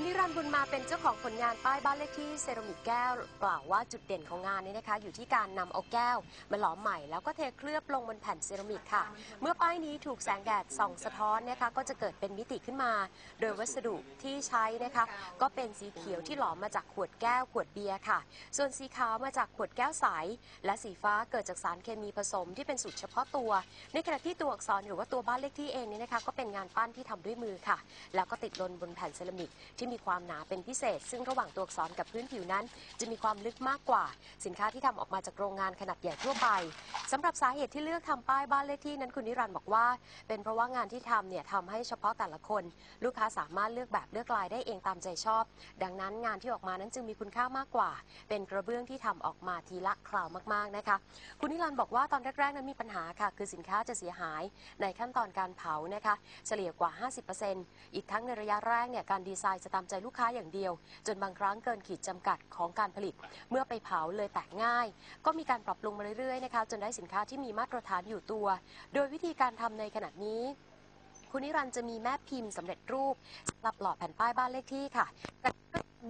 คุณนิรันดร์บุญมาเป็นเจ้าของผลงานป้ายบ้านเลขที่เซรามิกแก้วกล่าวว่าจุดเด่นของงานนี้นะคะ อยู่ที่การนำเอาแก้ว มาหลอมใหม่แล้วก็เทเคลือบลงบนแผ่นเซรามิกค่ะ เมื่อป้ายนี้ถูกแสงแดดส่องสะท้อนนะคะก็จะเกิดเป็นมิติขึ้นมา โดยวัสดุที่ใช้นะคะ ก็เป็นสีเขียวที่หลอมมาจากขวดแก้วขวดเบียร์ค่ะ ส่วนสีขาวมาจากขวดแก้วใสและสีฟ้าเกิดจากสารเคมีผสมที่เป็นสูตรเฉพาะตัว ในขณะที่ตัวอักษรหรือว่าตัวบ้านเลขที่เองเนี่ยนะคะ ก็เป็นงานปั้นที่ทำด้วยมือค่ะ แล้วก็ติดลนบนแผ่นเซรามิกที่มีความหนาเป็นพิเศษ ซึ่งระหว่างตัวอักษรกับพื้นผิวนั้น จะมีความลึกมากกว่า สินค้าที่ทำออกมาจากโรงงานขนาดใหญ่ทั่วไปสำหรับสาเหตุที่เลือกทำป้ายบ้านเลขที่นั้นคุณนิรันดร์บอกว่า เป็นเพราะว่างานที่ทำเนี่ยทำให้เฉพาะแต่ละคน ลูกค้าสามารถเลือกแบบเลือกลายได้เองตามใจชอบ ดังนั้นงานที่ออกมานั้นจึงมีคุณค่ามากกว่า เป็นกระเบื้องที่ทำออกมาทีละคราวมากๆนะคะคุณนิรันดร์บอกว่าตอนแรกๆนั้นมีปัญหาค่ะ คือสินค้าจะเสียหายในขั้นตอนการเผานะคะ เฉลี่ยกว่า 50%อีกทั้งในระยะแรกเนี่ยการดีไซน์จะามใจลูกค้าอย่างเดียว จนบางครั้งเกินขีดจำกัดของการผลิต เมื่อไปเผาเลยแตกง่าย ก็มีการปรับปรุงมาเรื่อยๆนะคะจนได้สินค้าที่มีมาตรฐานอยู่ตัว โดยวิธีการทำในขณะนี้คุณนิรันดร์จะมีแม่พิมพ์สำเร็จรูปสำหรับหล่อแผ่นป้ายบ้านเลขที่ค่ะแต่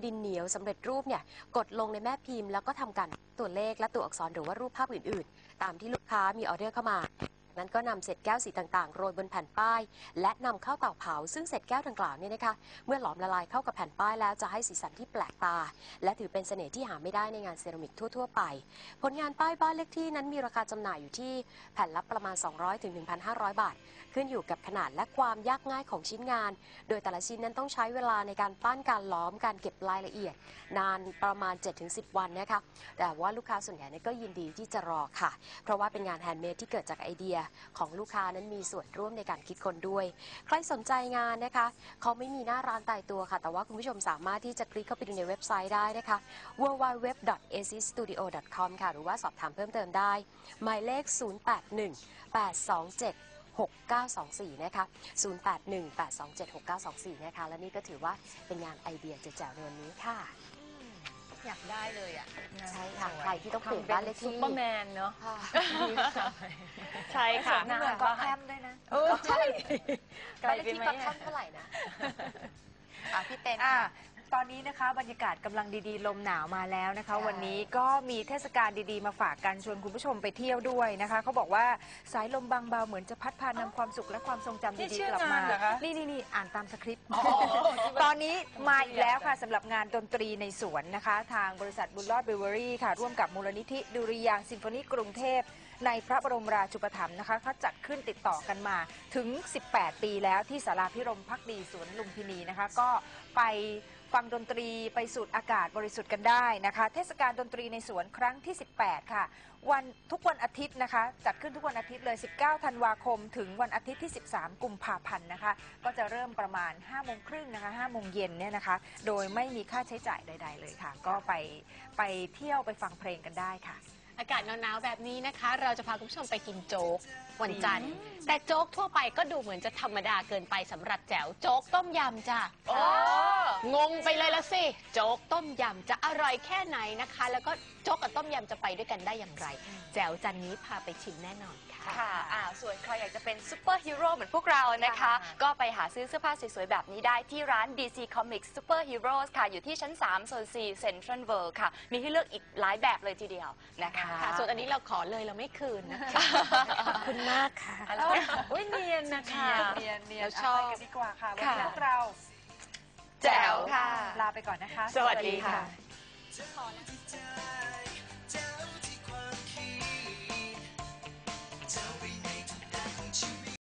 ดินเหนียวสำเร็จรูปเนี่ยกดลงในแม่พิมพ์แล้วก็ทำการตัวเลขและตัวอักษรหรือว่ารูปภาพอื่น ๆ ตามที่ลูกค้ามีออเดอร์เข้ามา นั้นก็นำเศษแก้วสีต่างๆ โรยบนแผ่นป้าย และนำเข้าเตาเผา ซึ่งเศษแก้วดังกล่าวเนี่ยนะคะ เมื่อหลอมละลายเข้ากับแผ่นป้ายแล้วจะให้สีสันที่แปลกตา และถือเป็นเสน่ห์ที่หาไม่ได้ในงานเซรามิกทั่ว ๆ ไป ผลงานป้ายบ้านเลขที่นั้นมีราคาจำหน่ายอยู่ที่แผ่นละประมาณ 200ถึง1,500บาท ขึ้นอยู่กับขนาดและความยากง่ายของชิ้นงาน โดยแต่ละชิ้นนั้นต้องใช้เวลาในการปั้นการล้อมการเก็บรายละเอียด นานประมาณ 7-10 วันนะคะแต่ว่าลูกค้าส่วนใหญ่ก็ยินดีที่จะรอค่ะ เพราะว่าเป็นงานแฮนด์เมดที่เกิดจากไอเดียของลูกค้านั้นมีส่วนร่วมในการคิดคนด้วย ใครสนใจงานนะคะ เขาไม่มีหน้าร้านตายตัวค่ะ แต่ว่าคุณผู้ชมสามารถที่จะคลิกเข้าไปดูในเว็บไซต์ได้นะคะ www.acstudio.com ค่ะ หรือว่าสอบถามเพิ่มเติมได้ หมายเลข 081 827 6924 นะคะ 081 827 6924 นะคะ และนี่ก็ถือว่าเป็นงานไอเดียเจ๋วๆในวันนี้ค่ะ อยากได้เลยอะใช่ค่ะใครที่ต้องเปลี่ยนบ้านเลขที่ซุปเปอร์แมนเนาะค่ะใช่ค่ะไม่เหมือนกอแคมด้วยนะเออใช่ไกลบ้านเลขไปที่ไหมก็อะท่านเท่าไหร่นะ อะพี่เต้นอะค่ะ ตอนนี้นะคะบรรยากาศกำลังดีๆ ลมหนาวมาแล้วนะคะค่ะวันนี้ก็มีเทศกาลดีๆ มาฝากกันชวนคุณผู้ชมไปเที่ยวด้วยนะคะเขาบอกว่าสายลมบางเบาเหมือนจะพัดพานำความสุขและความทรงจำนี่ดีชื่อๆกลับมางานเหรอคะนี่นี่นี่อ่านตามสคริปต์อ๋อตอนนี้มาอีกแล้วค่ะสำหรับงานดนตรีในสวนนะคะ ทางบริษัทบุญรอดเบเวอรี่ค่ะ ร่วมกับมูลนิธิดุริยางค์ซิมโฟนีกรุงเทพ ในพระบรมราชูปถัมภ์นะคะเขาจัดขึ้นติดต่อกันมาถึง 18 ปีแล้วที่ศาลาพิรมพักดีสวนลุมพินีนะคะ ก็ไป ฟังดนตรีไปสูดอากาศบริสุทธิ์กันได้นะคะ เทศกาลดนตรีในสวนครั้งที่ 18 ค่ะ วันทุกวันอาทิตย์นะคะ จัดขึ้นทุกวันอาทิตย์เลย 19 ธันวาคม ถึงวันอาทิตย์ที่ 13 กุมภาพันธ์นะคะ ก็จะเริ่มประมาณ 5 โมงครึ่งนะคะ5โมงเย็นเนี่ยนะคะ โดยไม่มีค่าใช้จ่ายใด ๆ เลยค่ะ ก็ไปไปเที่ยวไปฟังเพลงกันได้ค่ะ อากาศหนาวๆแบบนี้นะคะ เราจะพาคุณผู้ชมไปกินโจ๊กวันจันทร์แต่โจ๊กทั่วไปก็ดูเหมือนจะธรรมดาเกินไปสำหรับแจ๋วโจ๊กต้มยำจ้ะงงไปเลยละสิโจ๊กต้มยำจะอร่อยแค่ไหนนะคะ แล้วก็โจ๊กกับต้มยำจะไปด้วยกันได้อย่างไร แจ๋วจันนี้พาไปชิมแน่นอนค่ะ ค่ะอ่าส่วนใครอยากจะเป็นซูเปอร์ฮีโร่เหมือนพวกเรานะคะ ค่ะ ก็ไปหาซื้อเสื้อผ้าสวยๆ แบบนี้ได้ที่ร้าน DC Comics Super Heroes ค่ะ อยู่ที่ชั้น 3 โซน4 Central World ค่ะ มีให้เลือกอีกหลายแบบเลยทีเดียวนะคะค่ะ ส่วนอันนี้เราขอเลยเราไม่คืนนะคะ ขอบคุณมากค่ะอุ้ยเนียนนะคะเนียนเนียนเราชอบไปกันดีกว่าค่ะวันค่ะนี้พวกเราแจ๋วค่ะ ลาไปก่อนนะคะ สวัสดีค่ะจะอ่อนที่ใจ